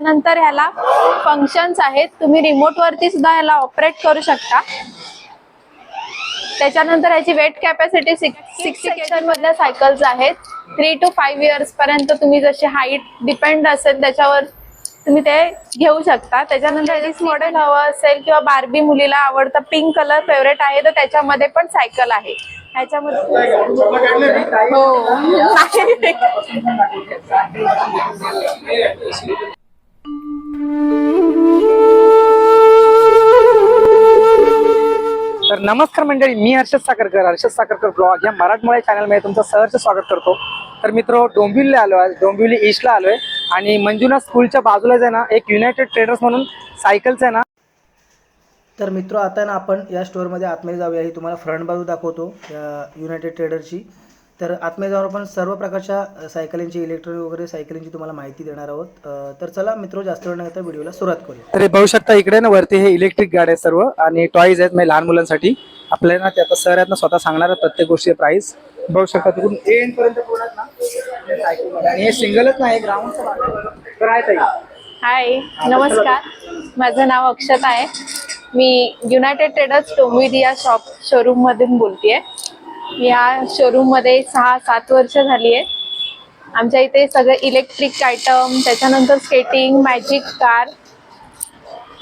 नंतर ह्याला फंक्शन्स आहेत. तुम्ही रिमोट वरती सुद्धा ह्याला ऑपरेट करू शकता. त्याच्यानंतर ह्याची वेट कॅपॅसिटी केशन मधल्या सायकल्स आहेत. थ्री टू फाईव्ह इयर्स पर्यंत तुम्ही जशी हाईट डिपेंड असेल त्याच्यावर तुम्ही ते घेऊ शकता. त्याच्यानंतर ह्याची मॉडेल हवं असेल किंवा बार्बी मुलीला आवडतं पिंक कलर फेवरेट आहे तर त्याच्यामध्ये पण सायकल आहे. ह्याच्यामध्ये हो. तर नमस्कार मंडळी मी हर्षद साखरकर हर्षद साखरकर ब्लॉग या मराठमोळ्या चॅनलमध्ये तुमचं सहर्ष स्वागत करतो. तर मित्र डोंबिवलीला आलो आहे डोंबिवली ईस्टला आलो आहे आणि मंजुनाथ स्कूलच्या बाजूलाच आहे ना एक युनायटेड ट्रेडर्स म्हणून सायकलचं आहे ना. तर मित्र आता ना आपण या स्टोअरमध्ये आतमध्ये जाऊया. ही तुम्हाला फ्रंट बाजू दाखवतो या युनायटेड ट्रेडरची तर आतमध्ये जाऊन आपण सर्व प्रकारच्या सायकलींची इलेक्ट्रॉनिक वगैरे सायकलींची तुम्हाला माहिती देणार आहोत. तर चला मित्र जास्त वेळ न घेता व्हिडिओला सुरुवात करूया. तर हे बघू शकता इकडे ना वरती हे इलेक्ट्रिक गाड्या आहेत सर्व आणि टॉईज आहेत म्हणजे लहान मुलांसाठी. आपल्याला ना आता सर आहेत ना स्वतः सांगणार आहेत प्रत्येक गोष्टी प्राइस बघू शकता तिकडून एंड पर्यंत पूर्ण ना. आणि हे सिंगलच नाही ताई. हाय नमस्कार. माझं नाव अक्षता आहे. मी युनायटेड ट्रेडर्स टोमिडी या शॉप शोरूम मधून बोलतेय. या शोरूममध्ये सहा सात वर्ष झाली आहेत आमच्या इथे सगळे इलेक्ट्रिक आयटम त्याच्यानंतर skating magic car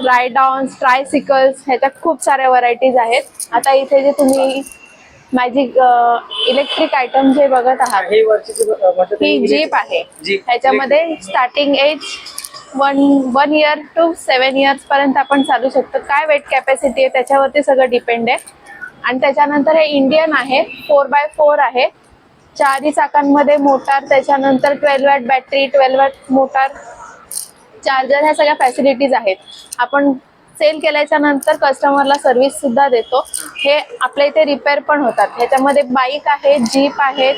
ride ons tricycles ह्याच्यात खूप साऱ्या व्हरायटीज आहेत. आता इथे जे तुम्ही मॅजिक इलेक्ट्रिक आयटम जे बघत आहात हे जीप आहे. जीप. त्याच्यामध्ये starting age one one year two seven years पर्यंत आपण चालू शकतो. काय वेट कॅपॅसिटी आहे त्याच्यावरती सगळं डिपेंड आहे. आणि त्याच्यानंतर हे इंडियन आहे फोर बाय फोर आहे. चारही चाकांमध्ये मोटार त्याच्यानंतर twelve watt battery twelve watt motor charger ह्या सगळ्या फॅसिलिटीज आहेत. आपण सेल केल्याच्यानंतर कस्टमरला सर्व्हिस सुद्धा देतो. हे आपल्या इथे रिपेअर पण होतात. ह्याच्यामध्ये बाईक आहे जीप ही आहे.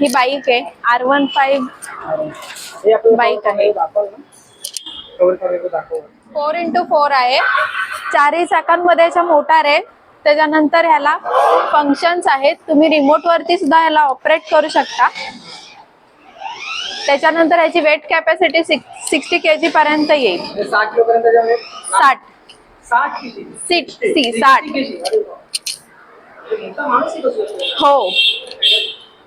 ही बाईक आहे. आर वन फाईव्ह बाईक आहे. फोर इंटू फोर आहे. चारही चाकांमध्ये याच्या मोटार आहे. त्याच्यानंतर ह्याला फंक्शन्स आहेत. तुम्ही रिमोट वरती सुद्धा ह्याला ऑपरेट करू शकता. त्याच्यानंतर ह्याची weight capacity sixty K G पर्यंत येईल. साठ साठ. किती? सीट सी साठ. हो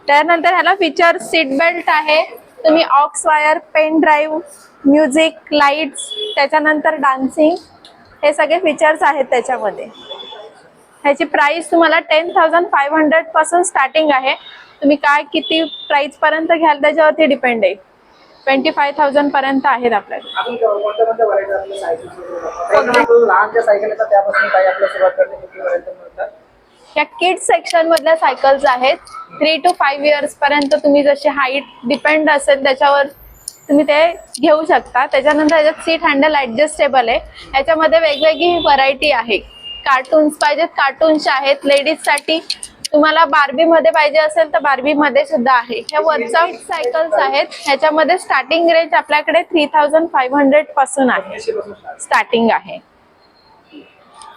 त्यानंतर ह्याला फीचर सीट बेल्ट आहे. तुम्ही aux wire pen drive music lights त्याच्यानंतर डान्सिंग हे सगळे फीचर्स आहेत त्याच्यामध्ये. ह्याची प्राइस तुम्हाला टेन थाउजंड फाईव्ह हंड्रेडपासून स्टार्टिंग आहे. तुम्ही काय किती प्राइस पर्यंत घ्याल त्याच्यावरती डिपेंड आहे. ट्वेंटी फाय थाउजंड पर्यंत आहेत आपल्याकडे आपल्याला या किड्स सेक्शन मधल्या सायकल्स आहेत. थ्री टू फाईव्ह इयर्स पर्यंत तुम्ही जशी हाईट डिपेंड असेल त्याच्यावर तुम्ही ते घेऊ शकता. त्याच्यानंतर याच्यात सीट हँडल ऍडजस्टेबल आहे. याच्यामध्ये वेगवेगळी व्हरायटी आहे. कार्टून्स पाहिजेत. कार्टून्स आहेत लेडीजसाठी तुम्हाला बार्बी मध्ये पाहिजे असेल तर बार्बी मध्ये सुद्धा आहे. ह्या वरचा सायकल्स आहेत. ह्याच्यामध्ये स्टार्टिंग रेंज आपल्याकडे थ्री थाउजंड फाईव्ह हंड्रेडपासून आहे. स्टार्टिंग आहे.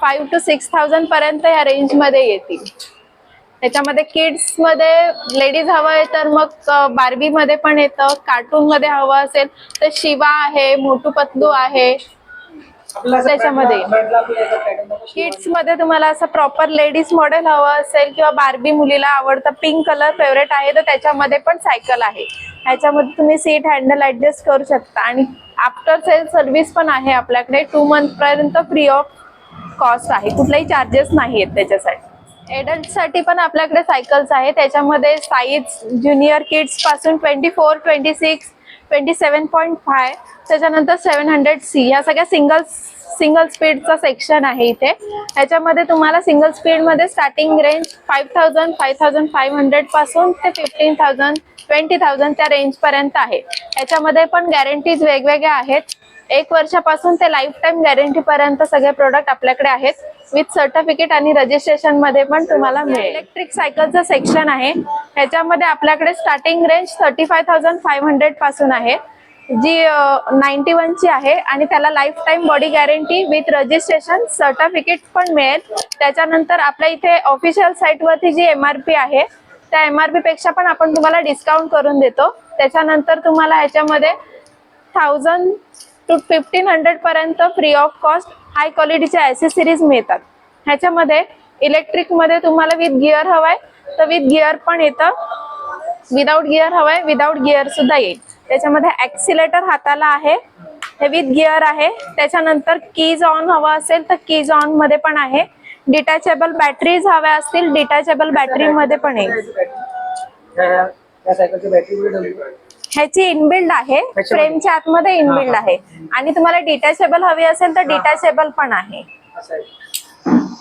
फाईव्ह टू सिक्स थाउजंड पर्यंत या रेंजमध्ये येतील. त्याच्यामध्ये किड्समध्ये लेडीज हवं आहे तर मग बार्बी मध्ये पण येतं. कार्टून मध्ये हवं असेल तर शिवा आहे मोटू पतलू आहे. त्याच्यामध्ये. किड्समध्ये तुम्हाला असं प्रॉपर लेडीज मॉडेल हवं असेल किंवा बार्बी मुलीला आवडतं पिंक कलर फेवरेट आहे तर त्याच्यामध्ये पण सायकल आहे. ह्याच्यामध्ये तुम्ही सीट हँडल ऍडजस्ट करू शकता. आणि आफ्टर सेल सर्व्हिस पण आहे आपल्याकडे. टू मंथ पर्यंत फ्री ऑफ कॉस्ट आहे. कुठलाही चार्जेस नाही आहेत त्याच्यासाठी. एडल्टसाठी पण आपल्याकडे सायकल्स आहेत त्याच्यामध्ये size junior किड्सपासून twenty four twenty six twenty seven point five त्याच्यानंतर सेवन हंड्रेड सी ह्या सगळ्या सिंगल सिंगल स्पीडचा सेक्शन आहे इथे. याच्यामध्ये तुम्हाला सिंगल स्पीडमध्ये starting range five thousand five thousand five हंड्रेडपासून ते फिफ्टीन थाउजंड ट्वेंटी थाउजंड त्या रेंजपर्यंत आहे. याच्यामध्ये पण गॅरंटीज वेगवेगळ्या आहेत. एक वर्षापासून ते लाईफ टाईम गॅरंटी पर्यंत सगळे प्रोडक्ट आपल्याकडे आहेत. विथ सर्टिफिकेट आणि रजिस्ट्रेशनमध्ये पण तुम्हाला मिळेल. इलेक्ट्रिक सायकलचं सेक्शन आहे. ह्याच्यामध्ये आपल्याकडे starting range thirty five thousand five हंड्रेडपासून आहे. जी नाईन्टी वनची आहे आणि त्याला life time body guarantee with registration certificate पण मिळेल. त्याच्यानंतर आपल्या इथे ऑफिशियल साईटवरती जी एम आर पी आहे त्या एम आर पी पेक्षा पण आपण तुम्हाला डिस्काउंट करून देतो. त्याच्यानंतर तुम्हाला ह्याच्यामध्ये थाउजंड टू फिफ्टीन हंड्रेड पर्यंत फ्री ऑफ कॉस्ट हाय क्वालिटीचे ॲसेसरीज मिळतात. ह्याच्यामध्ये इलेक्ट्रिकमध्ये तुम्हाला विथ गिअर हवाय तर विथ गिअर पण येतं विदाऊट गिअर हवाय विदाऊट गिअर सुद्धा येईल. त्याच्यामध्ये ऍक्सिलेटर हाताला आहे. हे विथ गिअर आहे. त्याच्यानंतर कीज ऑन हवा असेल तर कीज ऑनमध्ये पण आहे. डिटॅचेबल बॅटरीज हव्या असतील डिटॅचेबल बॅटरी मध्ये पण येईल. ह्याची इनबिल्ड आहे. फ्रेमच्या आतमध्ये इनबिल्ड आहे. आणि तुम्हाला डिटॅचेबल हवी असेल तर डिटॅचेबल पण आहे.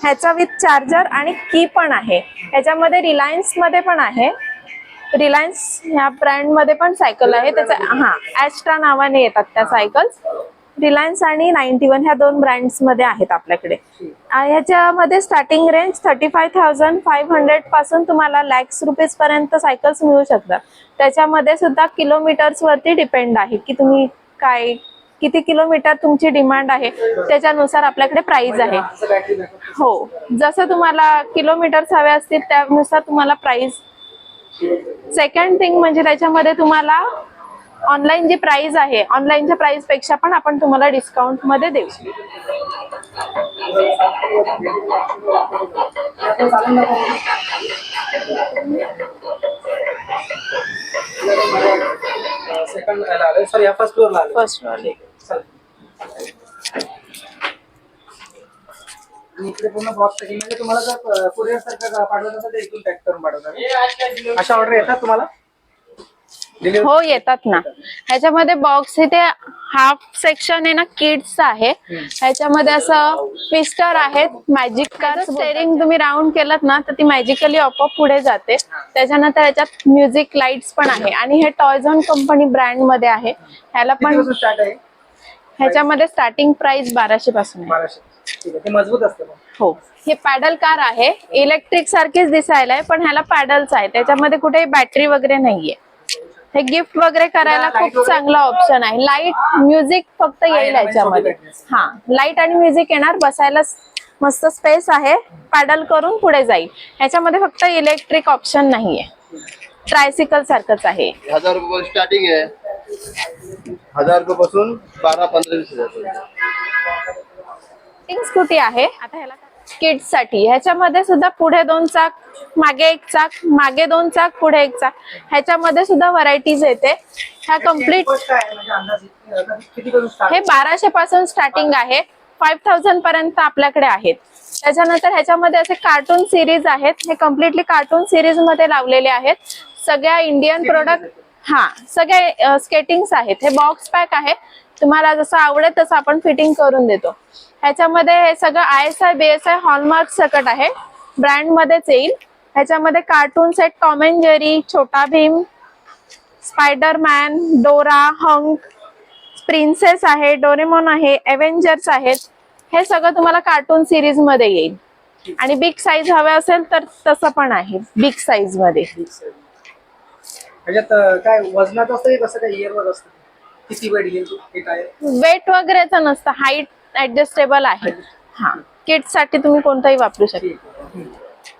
ह्याचा विथ चार्जर आणि की पण आहे. ह्याच्यामध्ये रिलायन्समध्ये पण आहे. रिलायन्स ह्या ब्रँडमध्ये पण सायकल आहे. त्याचा हा ॲस्ट्रा नावाने येतात त्या सायकल्स रिलायन्स आणि नाईन्टी वन ह्या दोन ब्रँड्समध्ये आहेत आपल्याकडे. ह्याच्यामध्ये starting range thirty five thousand five हंड्रेडपासून तुम्हाला लॅक्स रुपीज पर्यंत सायकल्स मिळू शकतात. त्याच्यामध्ये सुद्धा किलोमीटर्स वरती डिपेंड आहे की तुम्ही काय किती किलोमीटर तुमची डिमांड आहे त्याच्यानुसार आपल्याकडे प्राइस आहे. हो. जसं तुम्हाला किलोमीटर्स हवे असतील त्यानुसार तुम्हाला प्राइस सेकंड थिंग म्हणजे त्याच्यामध्ये तुम्हाला ऑनलाईन जी प्राइस आहे ऑनलाईनच्या प्राइसपेक्षा पण आपण तुम्हाला डिस्काउंटमध्ये देऊ फर्स्ट इकडे पूर्ण बॉक्स पॅकिंग म्हणजे तुम्हाला जर कुरिअर सारखं पाठवत असेल तर इथून पॅक करून पाठवतात अशा ऑर्डर येतात तुम्हाला? हो येतात ना. ह्याच्यामध्ये बॉक्स इथे हाफ सेक्शन आहे ना किड्स आहे. ह्याच्यामध्ये असं पिस्टर आहेत मॅजिक कार स्टेरिंग तुम्ही राऊंड केलं ना तर ती मॅजिकली आपोआप पुढे जाते. त्याच्यानंतर ह्याच्यात म्युझिक लाईट्स पण आहे. आणि हे टॉयझॉन कंपनी ब्रँडमध्ये आहे. ह्याला पण स्टार्ट आहे? ह्याच्यामध्ये स्टार्टिंग प्राइस बाराशे पासून आहे. बाराशे. ठीक आहे. ते मजबूत असतं पण. हो. हे पॅडल कार आहे. इलेक्ट्रिक सारखीच दिसायला आहे पण ह्याला पॅडल्स आहे त्याच्यामध्ये कुठेही बॅटरी वगैरे नाहीये. हे गिफ्ट वगैरे करायला खूप? चांगला ऑप्शन आहे. लाइट म्युझिक फक्त येईल आणि याच्यामध्ये. हा लाइट आणि म्युझिक येणार. बसायला मस्त स्पेस आहे. पॅडल करून पुढे जाईल. ह्याच्यामध्ये फक्त इलेक्ट्रिक ऑप्शन नाहीये. ट्रायसिकल सारखंच आहे. हजार रुपये स्टार्टिंग आहे. हजार रुपये पासून बारा पंधरा वीस हजार स्कूटी आहे. आता ह्याला किड्ससाठी ह्याच्यामध्ये सुद्धा पुढे दोन चाक मागे एक चाक मागे दोन चाक पुढे एक चाक. ह्याच्यामध्ये सुद्धा व्हरायटीज येते. ह्या कंप्लीट म्हणजे स्टार्ट हे बाराशे पासून स्टार्टिंग आहे. फाईव्ह थाउजंड पर्यंत आपल्याकडे आहेत. त्याच्यानंतर ह्याच्यामध्ये असे कार्टून सिरीज आहेत. हे कम्प्लिटली कार्टून सिरीजमध्ये लावलेले आहेत. सगळ्या इंडियन प्रोडक्ट हा सगळे स्केटिंग्स आहेत. हे बॉक्स पॅक आहे. तुम्हाला जसं आवडेल तसं आपण फिटिंग करून देतो. ह्याच्यामध्ये हे सगळं I S I B S I hallmark सकट आहे. ब्रँडमध्येच येईल. ह्याच्यामध्ये cartoon set Tom and Jerry Chhota Bheem Spiderman Dora Hulk princess आहे डोरेमॉन आहे एव्हेंजर्स आहेत. हे सगळं तुम्हाला कार्टून सिरीजमध्ये येईल. आणि बिग साईज हवे असेल तर तसं पण आहे. बिग साईजमध्ये. म्हणजे काय वजनात असतं कसं काय असतं? किती हे काय? वेट वगैरेचं नसतं. हाईट ऍडजस्टेबल आहे. हा. किड्ससाठी तुम्ही कोणताही वापरू शकता.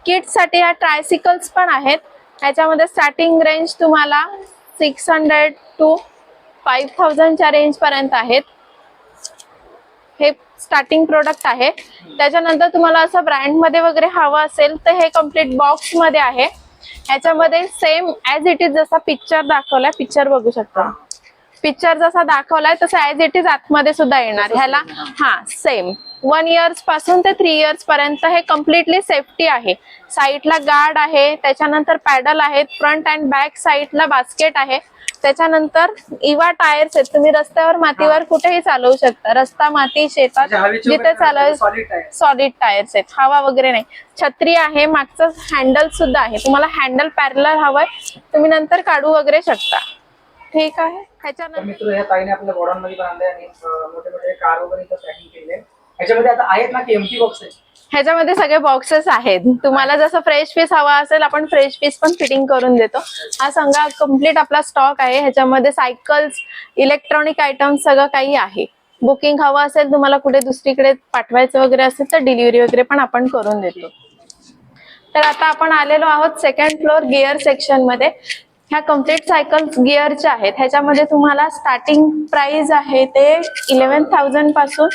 किड्ससाठी ह्या ट्रायसिकल्स पण आहेत. ह्याच्यामध्ये स्टार्टिंग रेंज तुम्हाला सिक्स हंड्रेड टू फाईव्ह थाउजंडच्या रेंज पर्यंत आहेत. हे स्टार्टिंग प्रोडक्ट आहे. त्याच्यानंतर तुम्हाला असं ब्रँडमध्ये वगैरे हवं असेल तर हे कंप्लीट बॉक्समध्ये आहे. ह्याच्यामध्ये सेम ऍज इट इज जसा पिक्चर दाखवलाय पिक्चर बघू शकता. पिक्चर जसा दाखवलाय तसा ऍज इट इज आतमध्ये सुद्धा येणार. ह्याला हा सेम वन इयर्सपासून ते थ्री इयर्स पर्यंत हे कम्प्लिटली सेफ्टी आहे. साईडला गार्ड आहे त्याच्यानंतर पॅडल आहेत फ्रंट अँड बॅक साईडला बास्केट आहे. त्याच्यानंतर इवा टायर्स आहेत. तुम्ही रस्त्यावर मातीवर कुठेही चालवू शकता. रस्ता माती शेतात म्हणजे जिथे चालव. सॉलिड टायर्स आहेत. हवा वगैरे नाही. छत्री आहे मागचं हँडल सुद्धा आहे. तुम्हाला हँडल पॅरलर हवंय. तुम्ही नंतर काढू वगैरे शकता. ठीक आहे. तर ह्याच्यानंतर मित्र ह्या ताईने आपल्या गोडाऊन मध्ये पण आणले आणि अं, मोठे मोठे कार वगैरे इथं पॅकिंग केले. ह्याच्यामध्ये आता आहेत ना की एमटी बॉक्स आहे ह्याच्यामध्ये सगळे बॉक्सेस आहेत. तुम्हाला जसं फ्रेश पीस हवा असेल आपण फ्रेश पीस पण फिटिंग करून देतो. हा संघा कंप्लीट आपला स्टॉक आहे. ह्याच्यामध्ये सायकल्स इलेक्ट्रॉनिक आयटम्स सगळं काही आहे. बुकिंग हवं असेल तुम्हाला कुठे दुसरीकडे पाठवायचं वगैरे असेल तर डिलिव्हरी वगैरे पण आपण करून देतो. तर आता आपण आलेलो आहोत सेकंड फ्लोअर गिअर सेक्शनमध्ये. ह्या कंप्लीट सायकल्स गिअरच्या आहेत. ह्याच्यामध्ये तुम्हाला स्टार्टिंग प्राइस आहे ते इलेव्हन थाउजंडपासून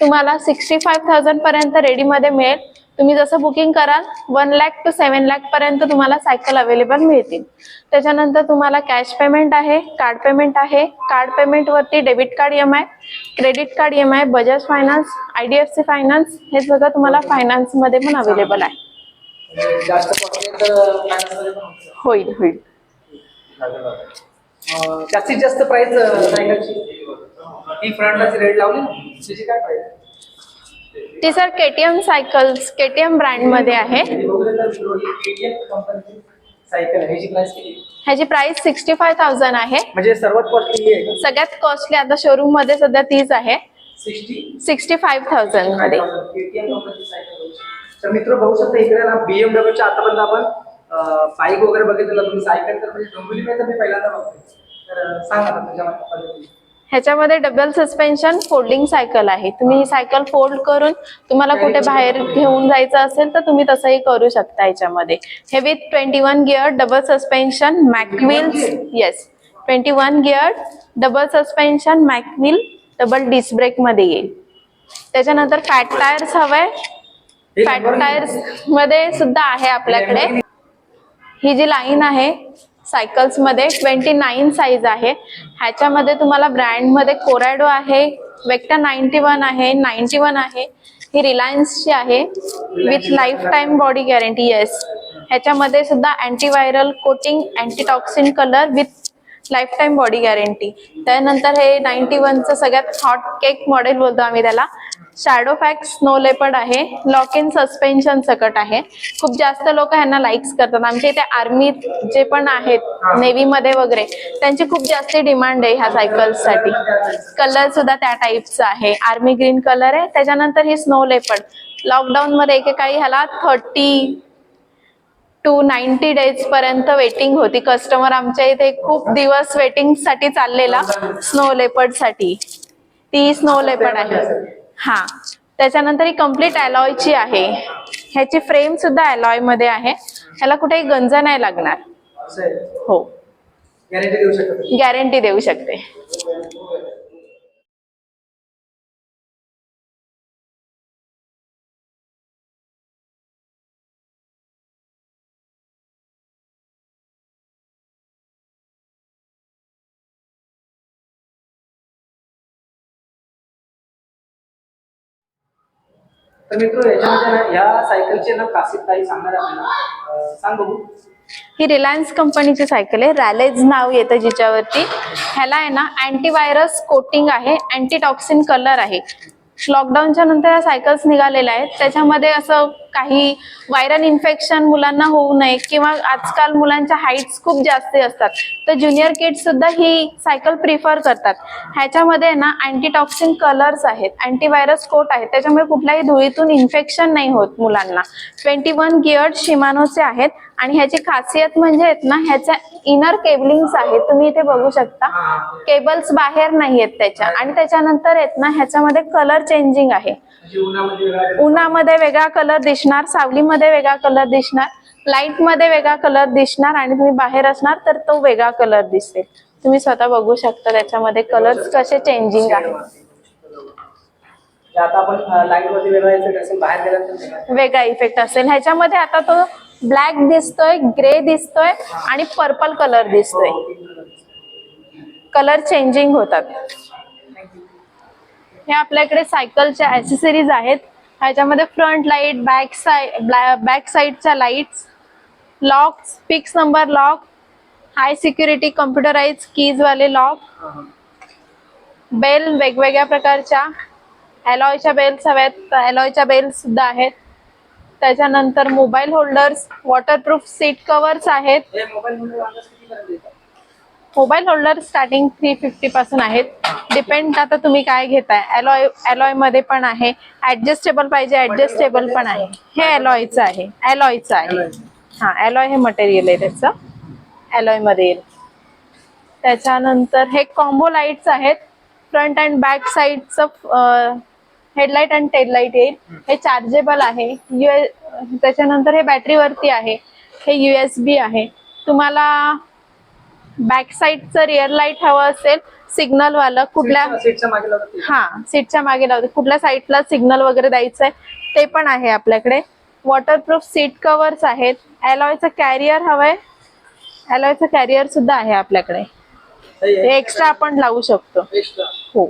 तुम्हाला सिक्स्टी फाईव्ह थाउजंड पर्यंत रेडीमध्ये मिळेल. तुम्ही जसं बुकिंग कराल one lakh two seven lakh पर्यंत तुम्हाला सायकल अवेलेबल मिळतील. त्याच्यानंतर तुम्हाला कॅश पेमेंट आहे कार्ड पेमेंट आहे. कार्ड पेमेंट वरती debit card M I credit card M I Bajaj finance I D F C finance हे सगळं तुम्हाला फायनान्समध्ये पण अवेलेबल आहे. होईल होईल. जास्तीत जास्त प्राइस ही फ्रंटलाची रेड लावली. त्याची काय प्राइस ती सर केटीएम सायकल्स केटीएम ब्रँडमध्ये आहे. सायकल ह्याची प्राइस किती? ह्याची प्राइस सिक्स्टी फाय थाउजंड आहे. म्हणजे सर्वात कॉस्टली ही आहे सगळ्यात कॉस्टली आता शोरूममध्ये सध्या तीच आहे. सिक्स्टी सिक्स्टी फाईव्ह थाउजंडमध्ये. तर मित्र बघू शकता इकडे ना बीएमडब्ल्यूच्या आतापर्यंत आपण बाईक वगैरे बघितलं तुम्ही सायकल तर म्हणजे डोंबिवली तर मी पहिल्यांदा बघतोय. तर सांगा ना तुझ्या पद्धतीने ह्याच्यामध्ये डबल सस्पेन्शन फोल्डिंग सायकल आहे. तुम्ही ही. सायकल फोल्ड करून तुम्हाला कुठे बाहेर घेऊन जायचं असेल तर तुम्ही तसंही करू शकता याच्यामध्ये. हे with twenty one gear double suspension mag wheels yes twenty one gear double suspension mag wheel double disc ब्रेकमध्ये येईल. त्याच्यानंतर फॅट टायर्स हवंय. फॅट टायर्समध्ये सुद्धा आहे आपल्याकडे. ही जी लाईन आहे सायकल्समध्ये ट्वेंटी नाईन साईज आहे. ह्याच्यामध्ये तुम्हाला ब्रँडमध्ये कोरॅडो आहे वेक्टर नाईन्टी वन आहे नाईन्टी वन आहे. ही रिलायन्सची आहे. With life time body guarantee yes ह्याच्यामध्ये सुद्धा antiviral coating antitoxin colour with life time body guarantee त्यानंतर हे नाईन्टी वनचं सगळ्यात हॉट केक मॉडेल बोलतो आम्ही त्याला. शॅडो पॅक स्नो लेपर्ड आहे. लॉक इन सस्पेन्शन सकट आहे. खूप जास्त लोक ह्यांना लाईक्स करतात. आमच्या इथे आर्मी जे पण आहेत नेव्हीमध्ये वगैरे त्यांची खूप जास्त डिमांड आहे ह्या सायकल्ससाठी कलर सुद्धा त्या टाईपचा आहे. आर्मी ग्रीन कलर आहे. त्याच्यानंतर हे स्नो लेपर्ड लॉकडाऊन मध्ये एकेकाळी ह्याला थर्टी टू नाईन्टी डेज पर्यंत वेटिंग होती. कस्टमर आमच्या इथे खूप दिवस वेटिंगसाठी चाललेला. स्नो लेपर्डसाठी. ती स्नो लेपर्ड आहे. हा. त्याच्यानंतर ही कंप्लीट अलॉयची आहे. ह्याची फ्रेम सुद्धा अलॉयमध्ये आहे. ह्याला कुठेही गंज नाही लागणार. हो. गॅरंटी देऊ शकता. तर मित्र याच्यामध्ये ना ह्या सायकलचे ना खासियत काही सांगणार आपल्याला. सांग बघू. ही रिलायन्स कंपनीची सायकल आहे. रॅलेज नाव येतं जिच्यावरती. ह्याला आहे ना अँटीव्हायरस कोटिंग आहे अँटीटॉक्सिन कलर आहे. लॉकडाऊनच्या नंतर या सायकल्स निघालेल्या आहेत. त्याच्यामध्ये असं काही व्हायरल इन्फेक्शन मुलांना होऊ नये किंवा आजकाल मुलांच्या हाईट्स खूप जास्त असतात. तर ज्युनियर किड्स सुद्धा ही सायकल प्रिफर करतात. ह्याच्यामध्ये ना अँटीटॉक्सिन कलर्स आहेत अँटीव्हायरस कोट आहेत. त्याच्यामुळे कुठल्याही धुळीतून इन्फेक्शन नाही होत मुलांना. ट्वेंटी वन गिअर्ड शिमानोचे आहेत आणि ह्याची खासियत म्हणजे आहेत ना ह्याच्या इनर केबलिंग्स आहेत. तुम्ही इथे बघू शकता. केबल्स बाहेर नाही आहेत त्याच्या. आणि त्याच्यानंतर आहेत ना ह्याच्यामध्ये कलर चेंजिंग आहे. उन्हामध्ये वेगळा कलर दिसणार सावलीमध्ये वेगळा कलर दिसणार लाइटमध्ये वेगळा कलर दिसणार आणि तुम्ही बाहेर असणार तर तो वेगळा कलर दिसेल. तुम्ही स्वतः बघू शकता त्याच्यामध्ये कलर्स कसे चेंजिंग वेगळा. वेगळा. इफेक्ट असेल. ह्याच्यामध्ये आता तो ब्लॅक दिसतोय ग्रे दिसतोय आणि पर्पल कलर दिसतोय. कलर चेंजिंग होतात. हे आपल्याकडे सायकलच्या ऍसेसरीज आहेत. ह्याच्यामध्ये front light back side back साईडच्या lights lock fix number lock high security computerise keys वाले लॉक बेल वेगवेगळ्या प्रकारच्या ॲलॉयच्या बेल्स हव्यात अलॉयच्या बेल्स सुद्धा आहेत. त्याच्यानंतर mobile holders waterproof seat covers आहेत. Mobile holder starting three fifty पासून आहेत. डिपेंड आता तुम्ही काय घेताय. अलॉय अलॉयमध्ये पण आहे. ऍडजस्टेबल पाहिजे ऍडजस्टेबल पण आहे. हे अलॉयचं आहे. अलॉयचं आहे. हा अलॉय हे मटेरियल आहे त्याचं. अलॉयमध्ये. येईल त्याच्यानंतर हे कॉम्बो लाईट्स आहेत. फ्रंट अँड बॅक साईडचं हेडलाईट आणि टेल लाइट येईल. हे चार्जेबल आहे. यू त्याच्यानंतर हे बॅटरीवरती आहे. हे युएसबी आहे. तुम्हाला बॅक साईडचं रिअर लाइट हवं असेल सिग्नल वालं कुठल्या. हा सीटच्या मागे लावते कुठल्या साईडला सिग्नल वगैरे द्यायचंय ते पण आहे आपल्याकडे. वॉटरप्रूफ सीट कव्हर्स आहेत. अॅलॉयचं कॅरियर हवंय. अॅलॉयचं कॅरियर सुद्धा आहे आपल्याकडे. आहे. एक्स्ट्रा आपण लावू शकतो. हो.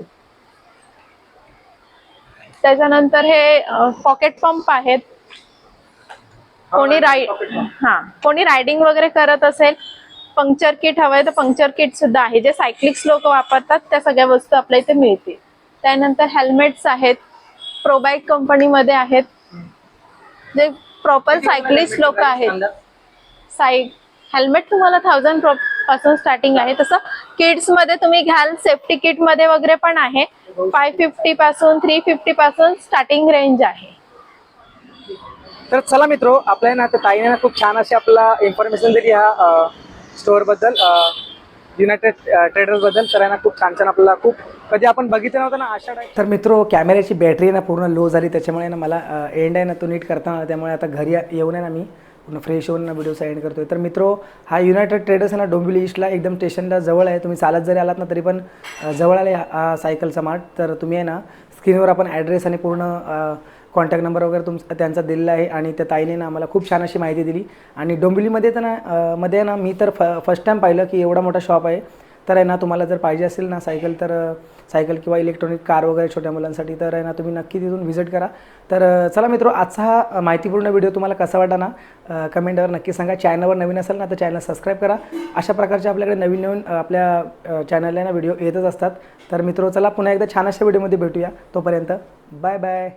त्याच्यानंतर हे पॉकेट पंप आहेत. कोणी राय हा कोणी रायडिंग वगैरे करत असेल पंक्चर किट हवंय तर पंक्चर किट सुद्धा आहे. जे सायक्लिक्स लोक वापरतात त्या सगळ्या वस्तू आपल्या इथे मिळतील. त्यानंतर हेल्मेट्स आहेत. प्रोबाईक कंपनीमध्ये आहेत. जे प्रॉपर सायक्लिस्ट लोक आहेत. साय हेल्मेट तुम्हाला थाउजंडपासून स्टार्टिंग आहे. तसं किड्समध्ये तुम्ही घ्याल. सेफ्टी किटमध्ये वगैरे पण आहे. फाय फिफ्टी पासून थ्री फिफ्टी पासून स्टार्टिंग रेंज आहे. तर चला मित्र आपल्या ना ताईने ना खूप छान अशी आपला इन्फॉर्मेशन दिली. हा स्टोअरबद्दल युनायटेड ट्रेडर्सबद्दल तर आहे ना खूप छान छान आपल्याला खूप कधी आपण बघितलं नव्हतं ना आशा टाईप तर मित्रो कॅमेऱ्याची बॅटरी ना पूर्ण लो झाली त्याच्यामुळे ना मला एंड आहे ना तो नीट करता त्यामुळे आता घरी येऊन आहे ना मी पूर्ण फ्रेश होऊन ना व्हिडिओचा एंड करतोय. तर मित्रो हा युनायटेड ट्रेडर्स आहे ना डोंबिवली ईस्टला एकदम स्टेशनला जवळ आहे. तुम्ही चालत जरी आलात ना तरी पण जवळ आले हा सायकलचा मार्ट तर तुम्ही आहे ना स्क्रीनवर आपण ॲड्रेस आणि पूर्ण कॉन्टॅक्ट नंबर वगैरे तुम त्यांचा दिलेला आहे आणि त्या ताईने ना आम्हाला खूप छान अशी माहिती दिली. आणि डोंबिवलीमध्ये तर ना मध्ये ना मी तर फ फर्स्ट टाईम पाहिलं की एवढा मोठा शॉप आहे. तर आहे ना तुम्हाला जर पाहिजे असेल ना सायकल तर सायकल किंवा इलेक्ट्रॉनिक कार वगैरे छोट्या मुलांसाठी तर आहे ना तुम्ही नक्की तिथून व्हिजिट करा. तर चला मित्रो आजचा हा माहितीपूर्ण व्हिडिओ तुम्हाला कसा वाटा ना कमेंटवर नक्की सांगा. चॅनलवर नवीन असेल ना तर चॅनल सबस्क्राईब करा. अशा प्रकारचे आपल्याकडे नवीन नवीन आपल्या चॅनलला ना व्हिडिओ येतच असतात. तर मित्रो चला पुन्हा एकदा छान अशा व्हिडिओमध्ये भेटूया. तोपर्यंत बाय बाय